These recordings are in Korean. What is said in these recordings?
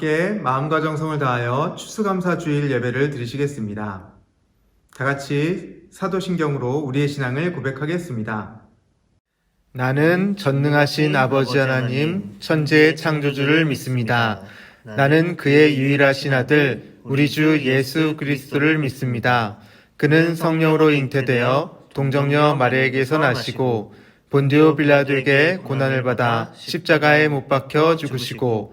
함께 마음과 정성을 다하여 추수감사 주일 예배를 드리시겠습니다. 다 같이 사도신경으로 우리의 신앙을 고백하겠습니다. 나는 전능하신 아버지 하나님, 천지의 창조주를 믿습니다. 나는 그의 유일하신 아들, 우리 주 예수 그리스도를 믿습니다. 그는 성령으로 잉태되어 동정녀 마리에게서 나시고 본디오 빌라도에게 고난을 받아 십자가에 못 박혀 죽으시고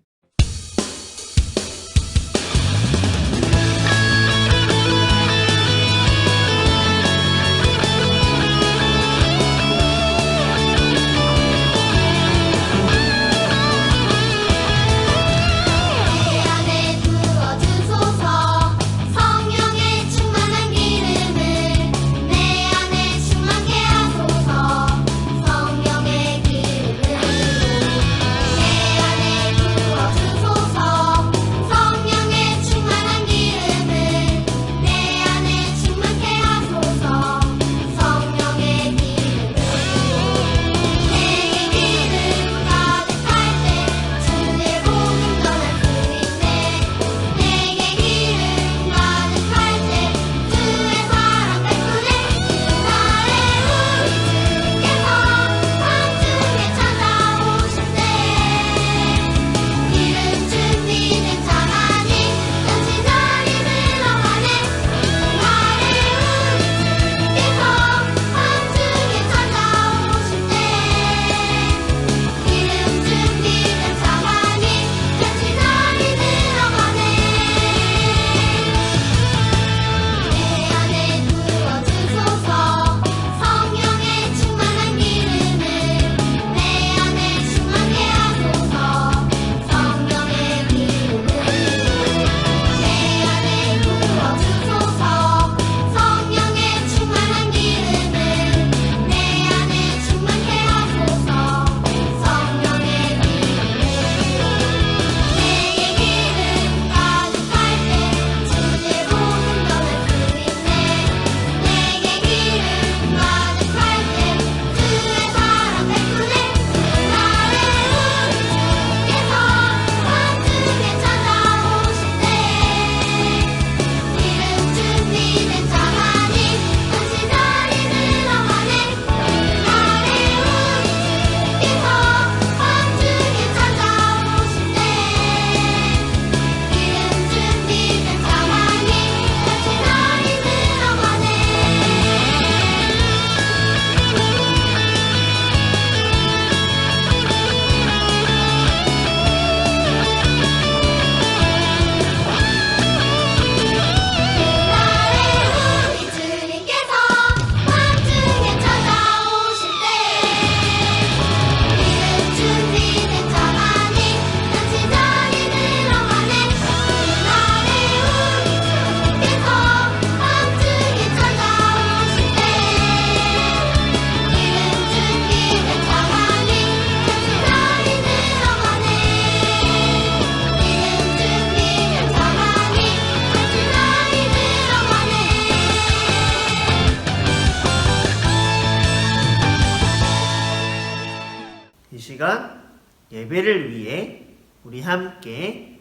시간 예배를 위해 우리 함께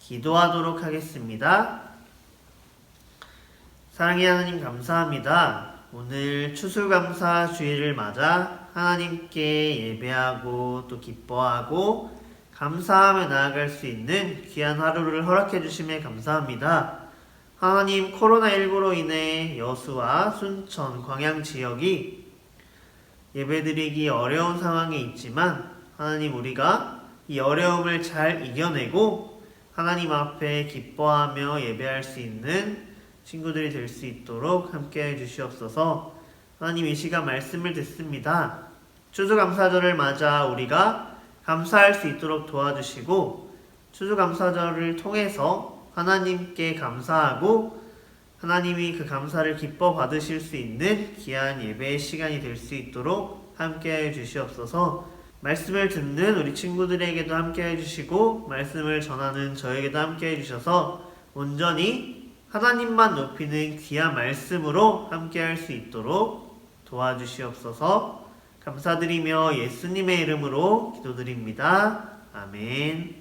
기도하도록 하겠습니다. 사랑의 하나님 감사합니다. 오늘 추수감사 주일을 맞아 하나님께 예배하고 또 기뻐하고 감사하며 나아갈 수 있는 귀한 하루를 허락해 주심에 감사합니다. 하나님 코로나19로 인해 여수와 순천, 광양 지역이 예배드리기 어려운 상황에 있지만 하나님 우리가 이 어려움을 잘 이겨내고 하나님 앞에 기뻐하며 예배할 수 있는 친구들이 될 수 있도록 함께 해 주시옵소서. 하나님 이 시간 말씀을 듣습니다. 추수감사절을 맞아 우리가 감사할 수 있도록 도와주시고 추수감사절을 통해서 하나님께 감사하고 하나님이 그 감사를 기뻐 받으실 수 있는 귀한 예배의 시간이 될 수 있도록 함께해 주시옵소서. 말씀을 듣는 우리 친구들에게도 함께해 주시고 말씀을 전하는 저에게도 함께해 주셔서 온전히 하나님만 높이는 귀한 말씀으로 함께할 수 있도록 도와주시옵소서. 감사드리며 예수님의 이름으로 기도드립니다. 아멘.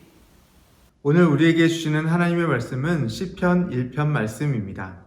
오늘 우리에게 주시는 하나님의 말씀은 시편 1편 말씀입니다.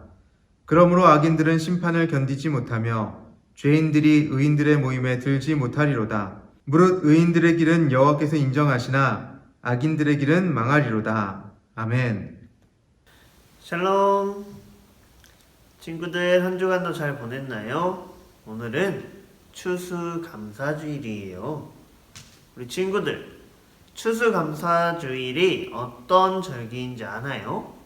그러므로 악인들은 심판을 견디지 못하며 죄인들이 의인들의 모임에 들지 못하리로다. 무릇 의인들의 길은 여호와께서 인정하시나 악인들의 길은 망하리로다. 아멘. 샬롬. 친구들 한 주간도 잘 보냈나요? 오늘은 추수감사주일이에요. 우리 친구들, 추수감사주일이 어떤 절기인지 아나요?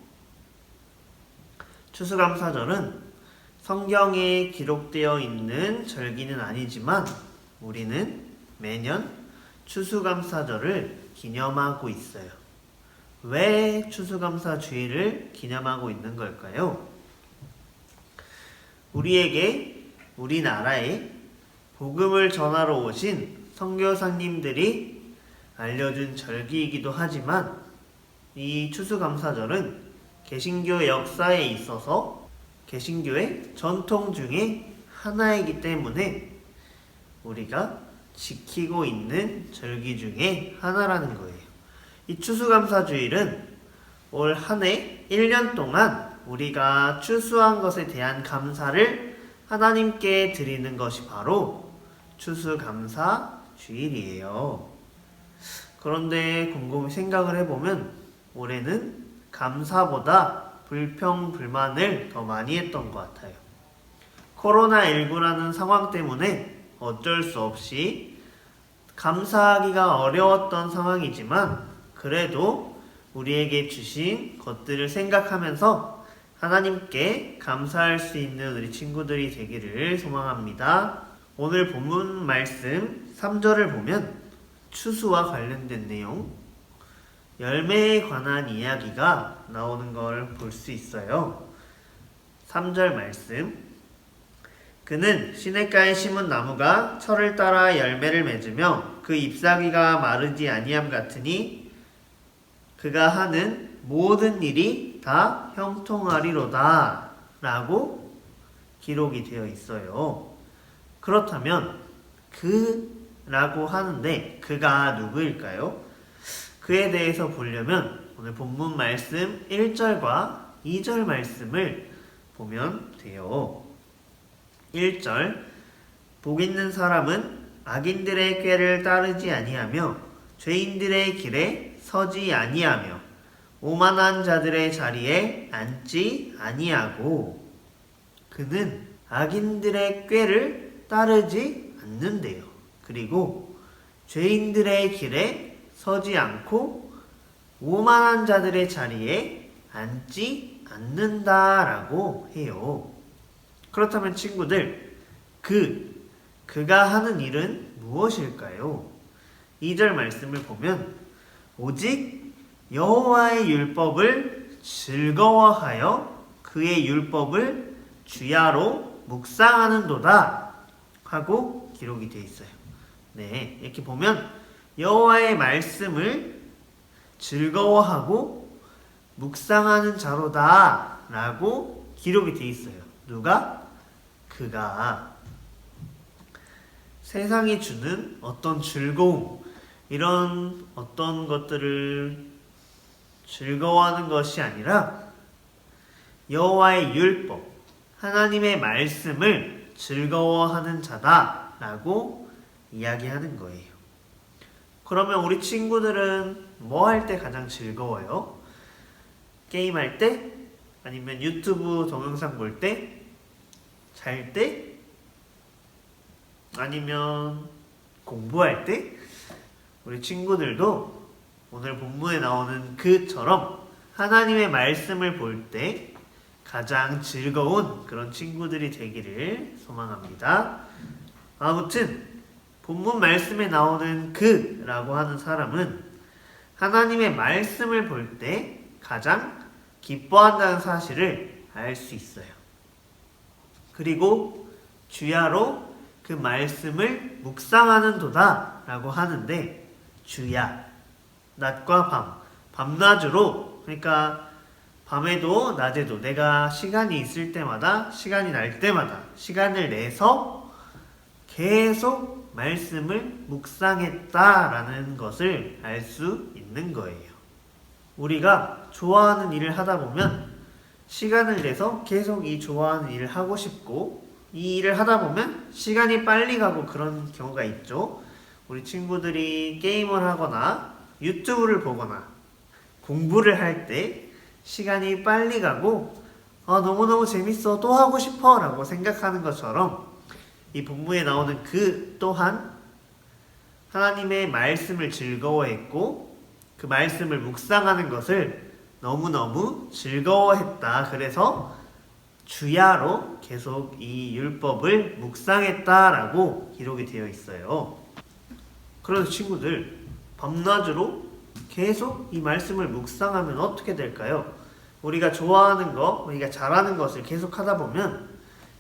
추수감사절은 성경에 기록되어 있는 절기는 아니지만 우리는 매년 추수감사절을 기념하고 있어요. 왜 추수감사 주일을 기념하고 있는 걸까요? 우리에게 우리나라에 복음을 전하러 오신 선교사님들이 알려준 절기이기도 하지만 이 추수감사절은 개신교 역사에 있어서 개신교의 전통 중에 하나이기 때문에 우리가 지키고 있는 절기 중에 하나라는 거예요. 이 추수감사주일은 올 한 해 1년 동안 우리가 추수한 것에 대한 감사를 하나님께 드리는 것이 바로 추수감사 주일이에요. 그런데 곰곰이 생각을 해보면 올해는 감사보다 불평, 불만을 더 많이 했던 것 같아요. 코로나19라는 상황 때문에 어쩔 수 없이 감사하기가 어려웠던 상황이지만 그래도 우리에게 주신 것들을 생각하면서 하나님께 감사할 수 있는 우리 친구들이 되기를 소망합니다. 오늘 본문 말씀 3절을 보면 추수와 관련된 내용, 열매에 관한 이야기가 나오는 걸 볼 수 있어요. 3절 말씀. 그는 시냇가에 심은 나무가 철을 따라 열매를 맺으며 그 잎사귀가 마르지 아니함 같으니 그가 하는 모든 일이 다 형통하리로다 라고 기록이 되어 있어요. 그렇다면 그라고 하는데 그가 누구일까요? 그에 대해서 보려면 오늘 본문 말씀 1절과 2절 말씀을 보면 돼요. 1절 복 있는 사람은 악인들의 꾀를 따르지 아니하며 죄인들의 길에 서지 아니하며 오만한 자들의 자리에 앉지 아니하고 그는 악인들의 꾀를 따르지 않는데요. 그리고 죄인들의 길에 서지 않고 오만한 자들의 자리에 앉지 않는다라고 해요. 그렇다면 친구들, 그, 그가 하는 일은 무엇일까요? 2절 말씀을 보면, 오직 여호와의 율법을 즐거워하여 그의 율법을 주야로 묵상하는도다 하고 기록이 되어 있어요. 네, 이렇게 보면 여호와의 말씀을 즐거워하고 묵상하는 자로다라고 기록이 되어 있어요. 누가? 그가 세상이 주는 어떤 즐거움 이런 어떤 것들을 즐거워하는 것이 아니라 여호와의 율법 하나님의 말씀을 즐거워하는 자다라고 이야기하는 거예요. 그러면 우리 친구들은 뭐 할 때 가장 즐거워요? 게임할 때? 아니면 유튜브 동영상 볼 때? 잘 때? 아니면 공부할 때? 우리 친구들도 오늘 본문에 나오는 그처럼 하나님의 말씀을 볼 때 가장 즐거운 그런 친구들이 되기를 소망합니다. 아무튼 본문 말씀에 나오는 그라고 하는 사람은 하나님의 말씀을 볼 때 가장 기뻐한다는 사실을 알 수 있어요. 그리고 주야로 그 말씀을 묵상하는 도다라고 하는데 주야 낮과 밤 밤낮으로 그러니까 밤에도 낮에도 내가 시간이 있을 때마다 시간이 날 때마다 시간을 내서 계속 말씀을 묵상했다라는 것을 알 수 있는 거예요. 우리가 좋아하는 일을 하다 보면 시간을 내서 계속 이 좋아하는 일을 하고 싶고 이 일을 하다 보면 시간이 빨리 가고 그런 경우가 있죠. 우리 친구들이 게임을 하거나 유튜브를 보거나 공부를 할 때 시간이 빨리 가고 아, 너무너무 재밌어 또 하고 싶어 라고 생각하는 것처럼 이 본문에 나오는 그 또한 하나님의 말씀을 즐거워했고 그 말씀을 묵상하는 것을 너무너무 즐거워했다. 그래서 주야로 계속 이 율법을 묵상했다라고 기록이 되어 있어요. 그래서 친구들 밤낮으로 계속 이 말씀을 묵상하면 어떻게 될까요? 우리가 좋아하는 거, 우리가 잘하는 것을 계속 하다 보면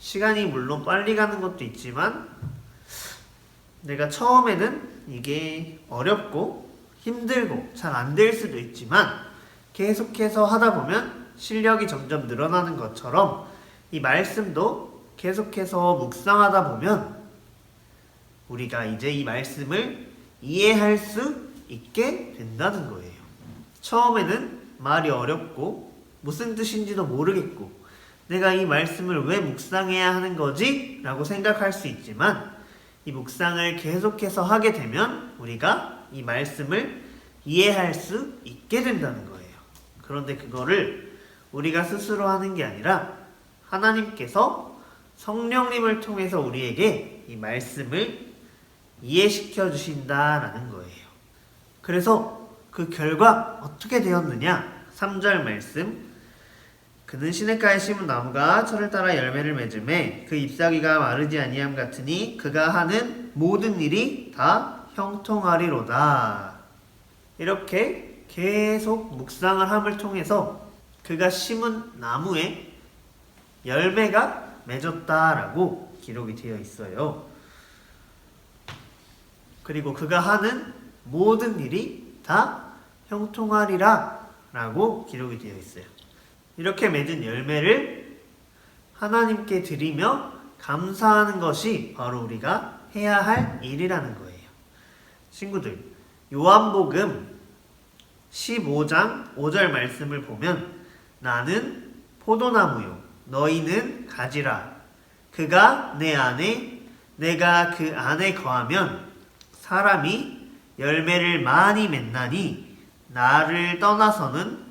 시간이 물론 빨리 가는 것도 있지만 내가 처음에는 이게 어렵고 힘들고 잘 안 될 수도 있지만 계속해서 하다 보면 실력이 점점 늘어나는 것처럼 이 말씀도 계속해서 묵상하다 보면 우리가 이제 이 말씀을 이해할 수 있게 된다는 거예요. 처음에는 말이 어렵고 무슨 뜻인지도 모르겠고 내가 이 말씀을 왜 묵상해야 하는 거지? 라고 생각할 수 있지만 이 묵상을 계속해서 하게 되면 우리가 이 말씀을 이해할 수 있게 된다는 거예요. 그런데 그거를 우리가 스스로 하는 게 아니라 하나님께서 성령님을 통해서 우리에게 이 말씀을 이해시켜 주신다라는 거예요. 그래서 그 결과 어떻게 되었느냐? 3절 말씀. 그는 시냇가에 심은 나무가 철을 따라 열매를 맺음에 그 잎사귀가 마르지 아니함 같으니 그가 하는 모든 일이 다 형통하리로다. 이렇게 계속 묵상을 함을 통해서 그가 심은 나무에 열매가 맺었다라고 기록이 되어 있어요. 그리고 그가 하는 모든 일이 다 형통하리라 라고 기록이 되어 있어요. 이렇게 맺은 열매를 하나님께 드리며 감사하는 것이 바로 우리가 해야 할 일이라는 거예요. 친구들, 요한복음 15장 5절 말씀을 보면 나는 포도나무요 너희는 가지라 그가 내 안에 내가 그 안에 거하면 사람이 열매를 많이 맺나니 나를 떠나서는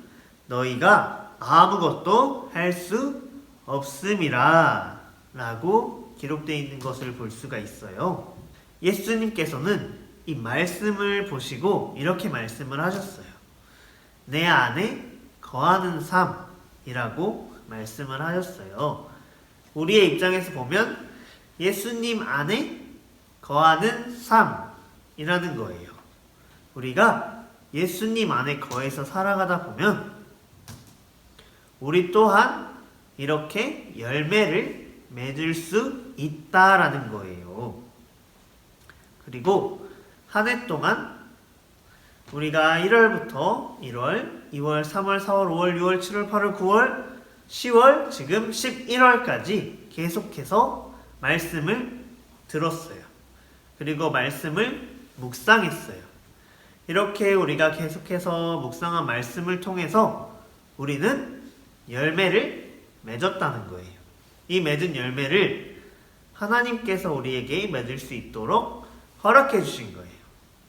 너희가 아무것도 할 수 없음이라 라고 기록되어 있는 것을 볼 수가 있어요. 예수님께서는 이 말씀을 보시고 이렇게 말씀을 하셨어요. 내 안에 거하는 삶이라고 말씀을 하셨어요. 우리의 입장에서 보면 예수님 안에 거하는 삶이라는 거예요. 우리가 예수님 안에 거해서 살아가다 보면 우리 또한 이렇게 열매를 맺을 수 있다라는 거예요. 그리고 한 해 동안 우리가 1월부터 1월, 2월, 3월, 4월, 5월, 6월, 7월, 8월, 9월, 10월, 지금 11월까지 계속해서 말씀을 들었어요. 그리고 말씀을 묵상했어요. 이렇게 우리가 계속해서 묵상한 말씀을 통해서 우리는 열매를 맺었다는 거예요. 이 맺은 열매를 하나님께서 우리에게 맺을 수 있도록 허락해 주신 거예요.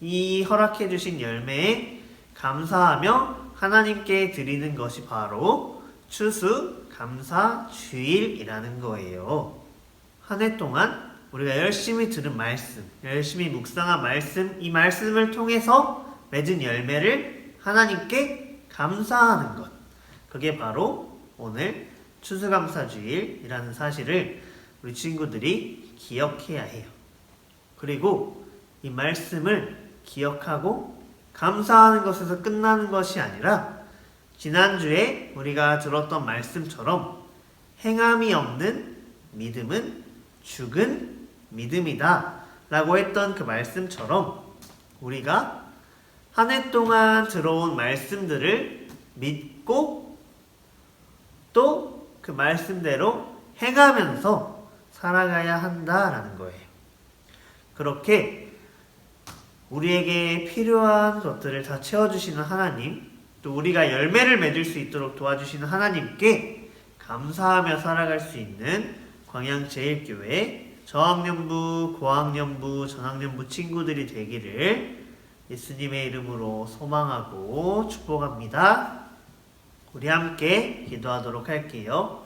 이 허락해 주신 열매에 감사하며 하나님께 드리는 것이 바로 추수 감사 주일이라는 거예요. 한 해 동안 우리가 열심히 들은 말씀, 열심히 묵상한 말씀, 이 말씀을 통해서 맺은 열매를 하나님께 감사하는 것. 그게 바로 오늘 추수감사주일이라는 사실을 우리 친구들이 기억해야 해요. 그리고 이 말씀을 기억하고 감사하는 것에서 끝나는 것이 아니라 지난주에 우리가 들었던 말씀처럼 행함이 없는 믿음은 죽은 믿음이다 라고 했던 그 말씀처럼 우리가 한 해 동안 들어온 말씀들을 믿고 또 그 말씀대로 행하면서 살아가야 한다라는 거예요. 그렇게 우리에게 필요한 것들을 다 채워주시는 하나님, 또 우리가 열매를 맺을 수 있도록 도와주시는 하나님께 감사하며 살아갈 수 있는 광양제일교회 저학년부, 고학년부, 전학년부 친구들이 되기를 예수님의 이름으로 소망하고 축복합니다. 우리 함께 기도하도록 할게요.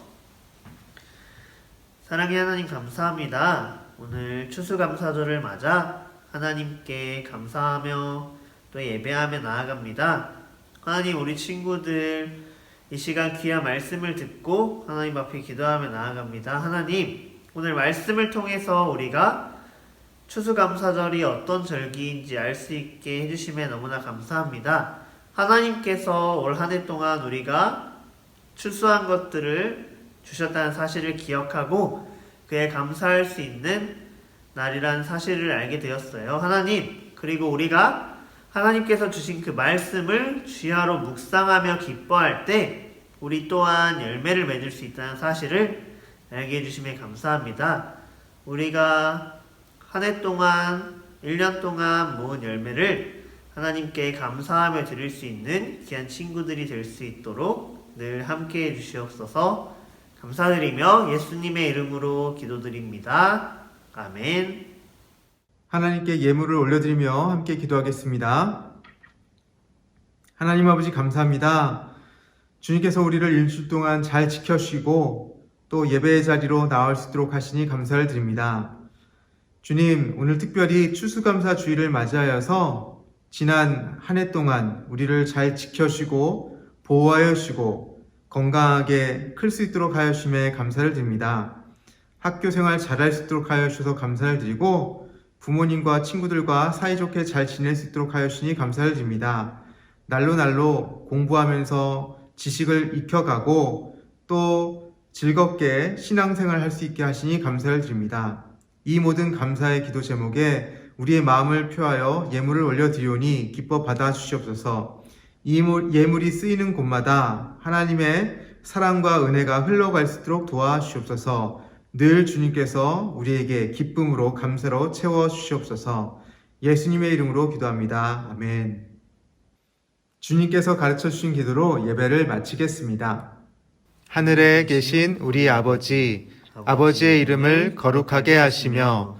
사랑의 하나님 감사합니다. 오늘 추수감사절을 맞아 하나님께 감사하며 또 예배하며 나아갑니다. 하나님 우리 친구들 이 시간 귀한 말씀을 듣고 하나님 앞에 기도하며 나아갑니다. 하나님 오늘 말씀을 통해서 우리가 추수감사절이 어떤 절기인지 알 수 있게 해주심에 너무나 감사합니다. 하나님께서 올 한 해 동안 우리가 추수한 것들을 주셨다는 사실을 기억하고 그에 감사할 수 있는 날이라는 사실을 알게 되었어요. 하나님, 그리고 우리가 하나님께서 주신 그 말씀을 주야로 묵상하며 기뻐할 때 우리 또한 열매를 맺을 수 있다는 사실을 알게 해주심에 감사합니다. 우리가 한 해 동안, 1년 동안 모은 열매를 하나님께 감사하며 드릴 수 있는 귀한 친구들이 될 수 있도록 늘 함께 해주시옵소서 감사드리며 예수님의 이름으로 기도드립니다. 아멘. 하나님께 예물을 올려드리며 함께 기도하겠습니다. 하나님 아버지 감사합니다. 주님께서 우리를 일주일 동안 잘 지켜주시고 또 예배의 자리로 나올 수 있도록 하시니 감사를 드립니다. 주님, 오늘 특별히 추수감사 주일을 맞이하여서 지난 한 해 동안 우리를 잘 지켜주시고 보호하여 주시고 건강하게 클 수 있도록 하여 주심에 감사를 드립니다. 학교 생활 잘할 수 있도록 하여 주셔서 감사를 드리고 부모님과 친구들과 사이좋게 잘 지낼 수 있도록 하여 주시니 감사를 드립니다. 날로 날로 공부하면서 지식을 익혀가고 또 즐겁게 신앙생활 할 수 있게 하시니 감사를 드립니다. 이 모든 감사의 기도 제목에 우리의 마음을 표하여 예물을 올려드리오니 기뻐 받아 주시옵소서. 이 물- 예물이 쓰이는 곳마다 하나님의 사랑과 은혜가 흘러갈 수 있도록 도와주시옵소서. 늘 주님께서 우리에게 기쁨으로 감사로 채워 주시옵소서. 예수님의 이름으로 기도합니다. 아멘. 주님께서 가르쳐 주신 기도로 예배를 마치겠습니다. 하늘에 계신 우리 아버지, 아버지의 이름을 거룩하게 하시며,